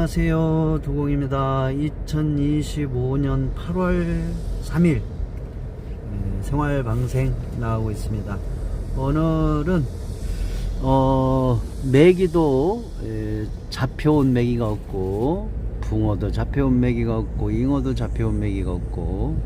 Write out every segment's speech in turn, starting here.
안녕하세요 두공입니다 2025년 8월 3일 생활방생 나가고 있습니다 오늘은 어 메기도 에, 잡혀온 메기가 없고 붕어도 잡혀온 메기가 없고 잉어도 잡혀온 메기가 없고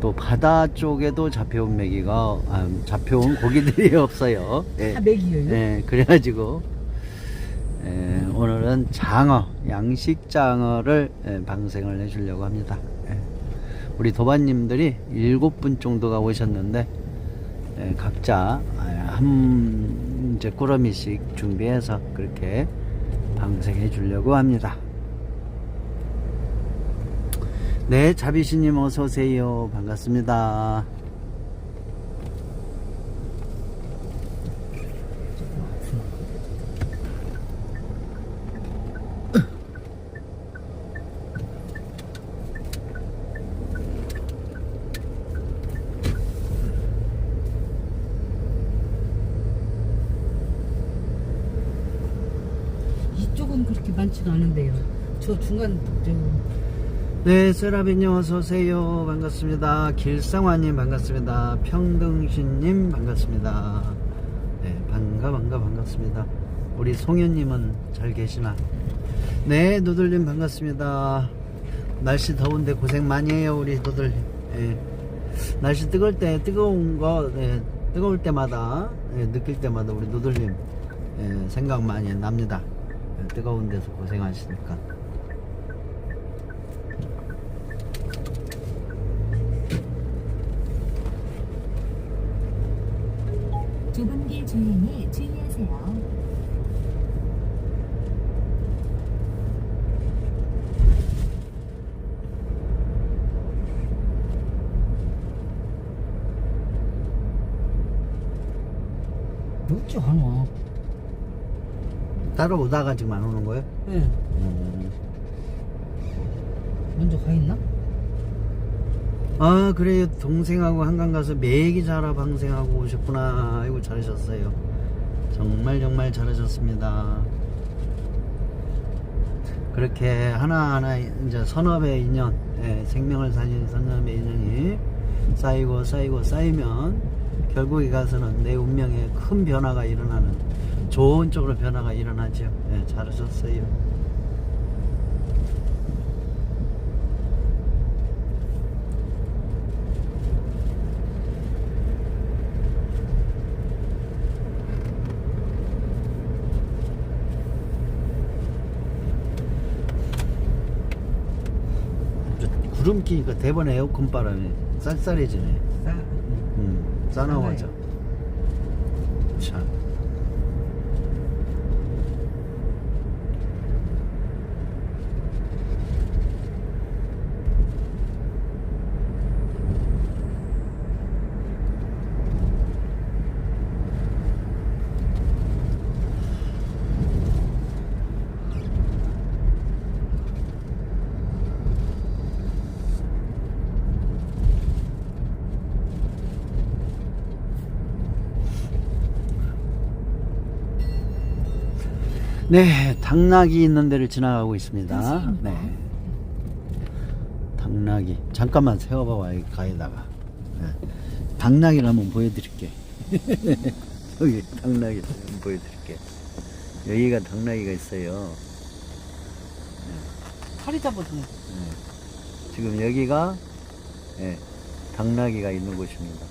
또 바다 쪽에도 잡혀온 메기가 아, 잡혀온 고기들이 없어요 예. 다 맥이에요. 네, 그래가지고 에, 오늘은 장어, 양식 장어를 에, 방생을 해주려고 합니다. 예. 우리 도반님들이 일곱 분 정도가 오셨는데 에, 각자 아, 한 이제 꾸러미씩 준비해서 그렇게 방생해 주려고 합니다. 네, 자비씨님 어서 오세요. 반갑습니다. 이쪽은 그렇게 많지가 않은데요. 저 중간 저 네, 세라빈님 어서 오세요. 반갑습니다. 길상화님 반갑습니다. 평등신님 반갑습니다. 네, 반가, 반가, 반갑습니다. 우리 송현님은 잘 계시나? 네, 노들님 반갑습니다. 날씨 더운데 고생 많이 해요, 우리 노들님. 예. 날씨 뜨거울 때, 뜨거운 거, 예, 뜨거울 때마다, 예, 느낄 때마다 우리 노들님, 예, 생각 많이 납니다. 예, 뜨거운 데서 고생하시니까. 좁은 길 주행에 주의하세요. 없지 않아. 따라오다가 지금 안 오는 거예요? 예. 음. 먼저 가 있나? 아 그래요 동생하고 한강 가서 매기 자라 방생하고 오셨구나 아이고 잘하셨어요 정말 정말 잘하셨습니다 그렇게 하나하나 이제 선업의 인연 예, 생명을 살리는 선업의 인연이 쌓이고 쌓이고 쌓이면 결국에 가서는 내 운명에 큰 변화가 일어나는 좋은 쪽으로 변화가 일어나죠 예, 잘하셨어요 구름 끼니까 대번 에어컨 바람에 쌀쌀해지네. 싸. 음, 싸나워져. 참. 네, 당나귀 있는 데를 지나가고 있습니다. 네. 당나귀. 잠깐만 세워봐, 이 가에다가. 네. 당나귀를 한번 보여드릴게. 여기 당나귀 한번 보여드릴게. 여기가 당나귀가 있어요. 팔이 잡아주네. 네. 지금 여기가 예, 당나귀가 있는 곳입니다.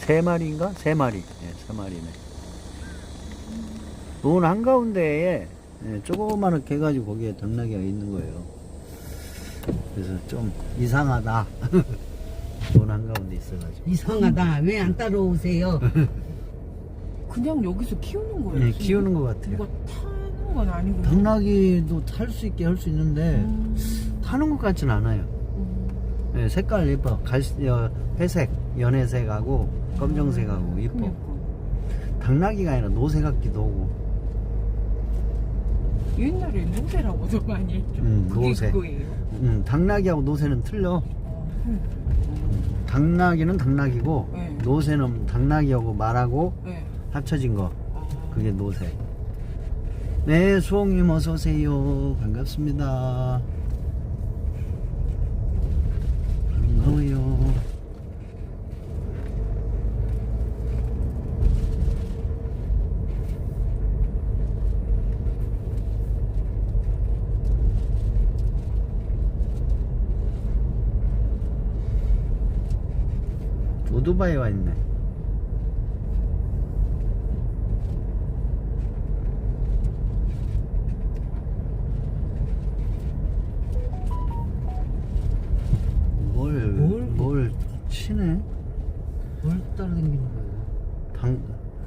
세 마리인가? 세 마리. 예, 세 마리네. 논 한가운데에 예, 조그마하게 해가지고 거기에 당나귀가 있는 거예요. 그래서 좀 이상하다. 논 한가운데 있어가지고. 이상하다. 왜 안 따라오세요? 그냥 여기서 키우는 거예요? 네, 지금? 키우는 것 같아요. 이거 타는 건 아니고. 당나귀도 탈 수 있게 할 수 있는데 음, 타는 것 같진 않아요. 음, 예, 색깔 예뻐. 어, 회색, 연회색하고 검정색하고 예뻐. 그러니까. 당나귀가 아니라 노새 같기도 하고. 옛날에 노새라고도 많이 했죠. 음, 그게. 그거예요. 음, 당나귀하고 노새는 틀려. 어, 음, 당나귀는 당나귀고 네. 노새는 당나귀하고 말하고 네. 합쳐진 거. 아, 그게 노새. 네, 수홍님 어서 오세요. 반갑습니다. 반가워요. 오토바이 와 있네. 뭘, 뭘? 뭘 치네? 뭘 따라다니는 거예요? 방,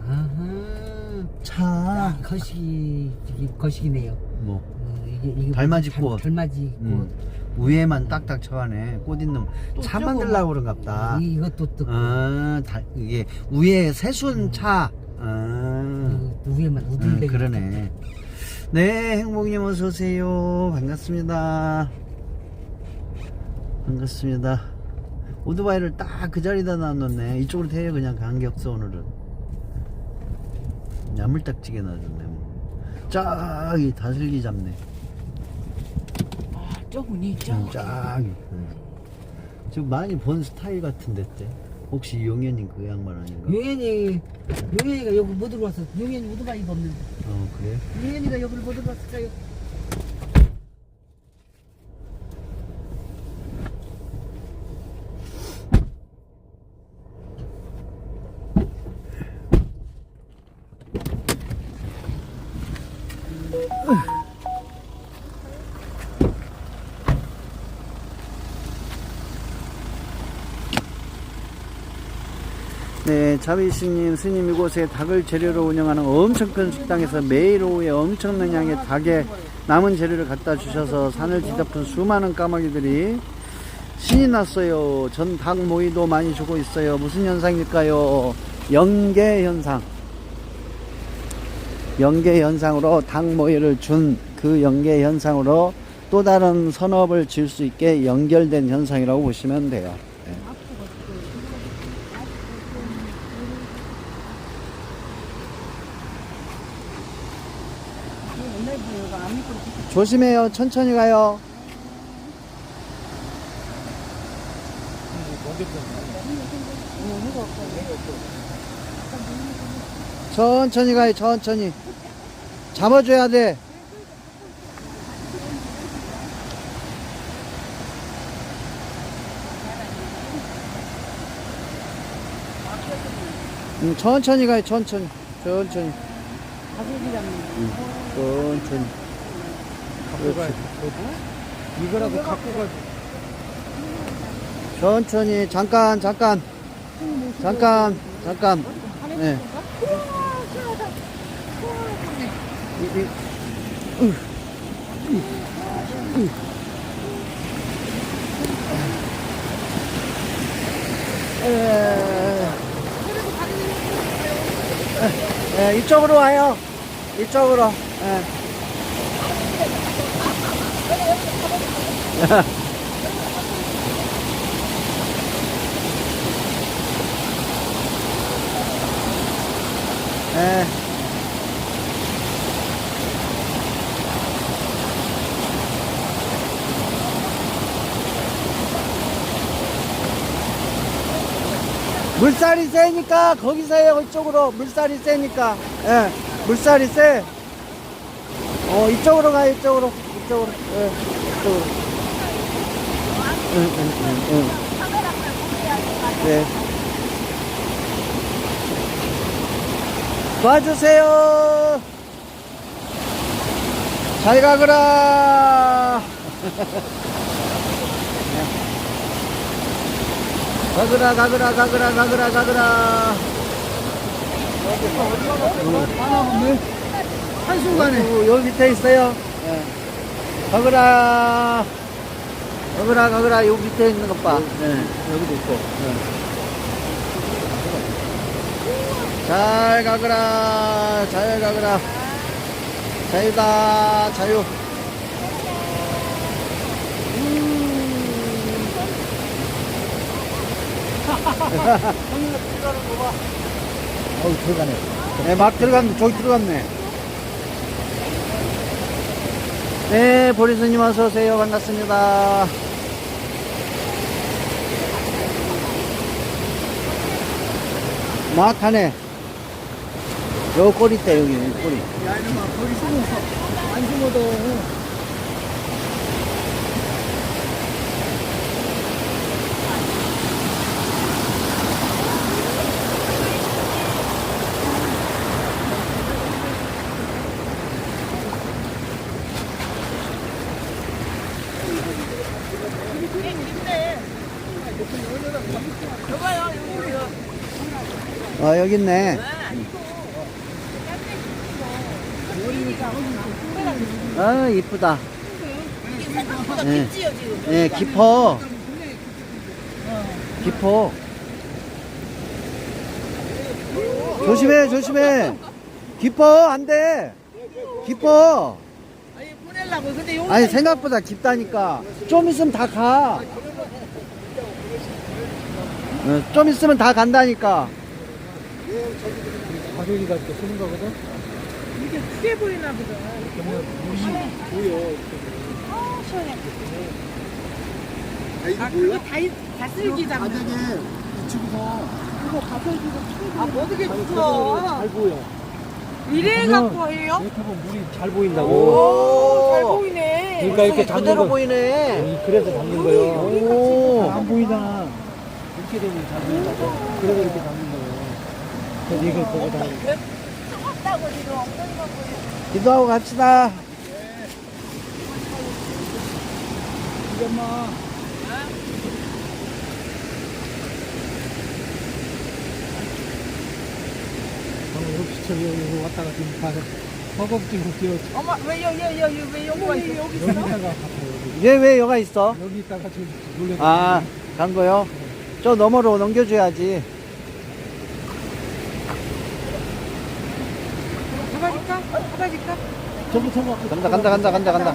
아하. 차, 아, 거시기, 거시기네요. 뭐, 어, 이게, 이게. 달맞이 달- 꽃. 달맞이 꽃. 음, 위에만 딱딱 쳐가네. 꽃 있는, 또차 저거 만들려고 그런갑다. 이, 이것도 또. 아, 다, 이게, 위에 새순 차. 아, 그 위에만 음, 우들대기. 그러네. 네, 행복님 어서오세요. 반갑습니다. 반갑습니다. 오토바이를 딱 그 자리에다 놔뒀네. 이쪽으로 대요, 그냥 간격서 오늘은. 야물딱지게 놔줬네. 뭐. 쫙이 다슬기 잡네. 아 저분이 음, 저 쫙이. 음. 지금 많이 본 스타일 같은데, 때. 혹시 용현님 그 양반 아닌가? 용현이, 용현이가 여기 못 들어왔어. 용현이 오토바이가 없는데. 어, 그래? 용현이가 여기를 못 들어왔을까요? 네, 자비스님, 스님 이곳에 닭을 재료로 운영하는 엄청 큰 식당에서 매일 오후에 엄청난 양의 닭에 남은 재료를 갖다 주셔서 산을 뒤덮은 수많은 까마귀들이 신이 났어요. 전 닭 모이도 많이 주고 있어요. 무슨 현상일까요? 연계 현상. 연계 현상으로 닭 모이를 준 그 연계 현상으로 또 다른 선업을 지을 수 있게 연결된 현상이라고 보시면 돼요. 조심해요. 천천히 가요. 천천히 가요. 천천히. 잡아줘야 돼. 음, 천천히 가요. 천천히. 천천히. 음, 천천히. 그렇지. 이거라도 갖고 가. 천천히 잠깐 잠깐 잠깐 잠깐 네. 에, 에, 에, 이쪽으로 와요 이쪽으로 예. 예. 물살이 세니까 거기서 해요 이쪽으로. 물살이 세니까. 예. 물살이 세. 어, 이쪽으로 가요 이쪽으로. 이쪽으로. 예 이쪽으로 응, 응, 응, 응. 네. 도와주세요. 잘 가거라. 가거라, 가거라, 가거라, 가거라, 가거라. 한순간에. 여기 밑에 있어요. 예. 가거라. 가거라, 가거라. 여기 밑에 있는 것 봐. 예. 여기도 있고. 예. 잘 가거라 잘 가거라 자유다 자유 어우 들어가네 네, 막 들어갔네 저기 들어갔네 네, 보리스님 어서 오세요. 반갑습니다. 막하네. 요 꼬리 있다, 여기, 꼬리. 야 이놈아 거기 숨어 안 숨어도 여기 있네. 아, 이쁘다. 예, 예, 깊어. 깊어. 조심해, 조심해. 깊어, 안 돼. 깊어. 아니, 생각보다 깊다니까. 좀 있으면 다 가. 어, 좀 있으면 다 간다니까. 가족이가 이렇게 쓰는 거거든? 이게 크게 보이나 보다 아 그거 다, 다슬기잖아 바닥에 붙이고서 아 어떻게 잘 붙어 보여. 이래 갖고 해요? 이렇게 물이 잘 보인다고. 오 잘 보이네 그러니까 이렇게 잡는 그대로 거. 보이네. 그래서 잡는 거예요. 오. 안 보이잖아. 이렇게 되면 잘 보인다고. 그래서 이렇게 잡는 이걸 보고 다 기도하고 갑시다. 이렇게 여기 왔다가 지금 가서 허겁지겁 뛰어 어머 왜 여기 여기 여기 왜 여기 와 있어 여기 있어? 여기다가 갔어. 여기. 얘왜 여가 있어? 여기 있다가 저 놀래. 아, 간 거요? 저 너머로 넘겨줘야지. 잡아줄까? 잡아줄까? 저거 저거. 간다, 간다, 간다, 간다, 간다.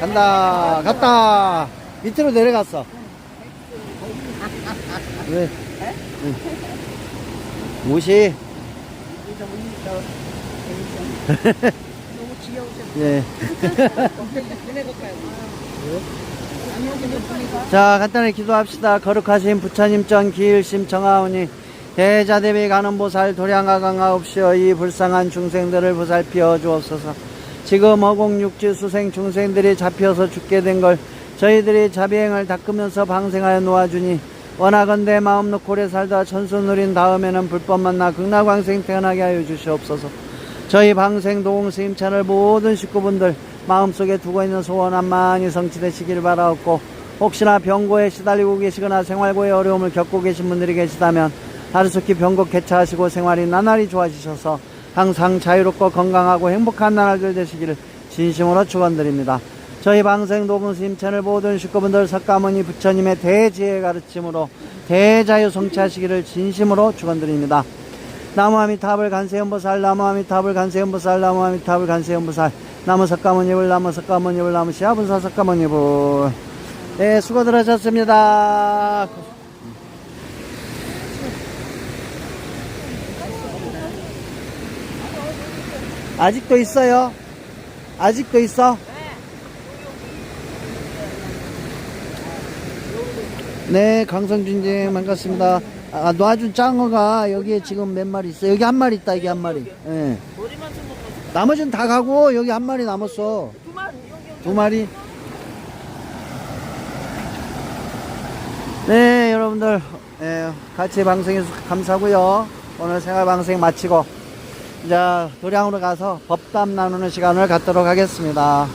간다, 갔다. 밑으로 내려갔어. 왜? 응. 무시. 너무 귀여우셔 예. 자, 간단히 기도합시다. 거룩하신 부처님 전 기일심 정하오니 대자 대비 가는 보살 도량가 강하옵시어 이 불쌍한 중생들을 보살피어 주옵소서. 지금 어공육지 수생 중생들이 잡혀서 죽게 된 걸 저희들이 자비행을 닦으면서 방생하여 놓아주니 원하건대 마음 놓고 오래 살다 천수 누린 다음에는 불법 만나 극락광생 태어나게 하여 주시옵소서. 저희 방생 도공 스님 채널 모든 식구분들 마음속에 두고 있는 소원 한 많이 성취되시기를 바라옵고 혹시나 병고에 시달리고 계시거나 생활고의 어려움을 겪고 계신 분들이 계시다면 하루속히 병고 개차하시고 생활이 나날이 좋아지셔서 항상 자유롭고 건강하고 행복한 나날들 되시기를 진심으로 축원드립니다. 저희 방생 도봉스님 채널 모든 식구분들 석가모니 부처님의 대지혜 가르침으로 대자유 성취하시기를 진심으로 축원드립니다. 나무아미타불 간세음보살 나무아미타불 간세음보살 나무아미타불 간세음보살 나무 석가모니불 나무 석가모니불 나무 시아분사 석가모니불 네 수고들 하셨습니다 아직도 있어요? 아직도 있어? 네 강성준님 반갑습니다. 아, 놔준 짱어가 여기에 지금 몇 마리 있어 여기 한 마리 있다 여기 한 마리. 예. 나머지는 다 가고 여기 한 마리 남았어. 두 마리? 네 여러분들. 예, 같이 방송해서 감사하고요. 오늘 생활 방송 마치고 이제 도량으로 가서 법담 나누는 시간을 갖도록 하겠습니다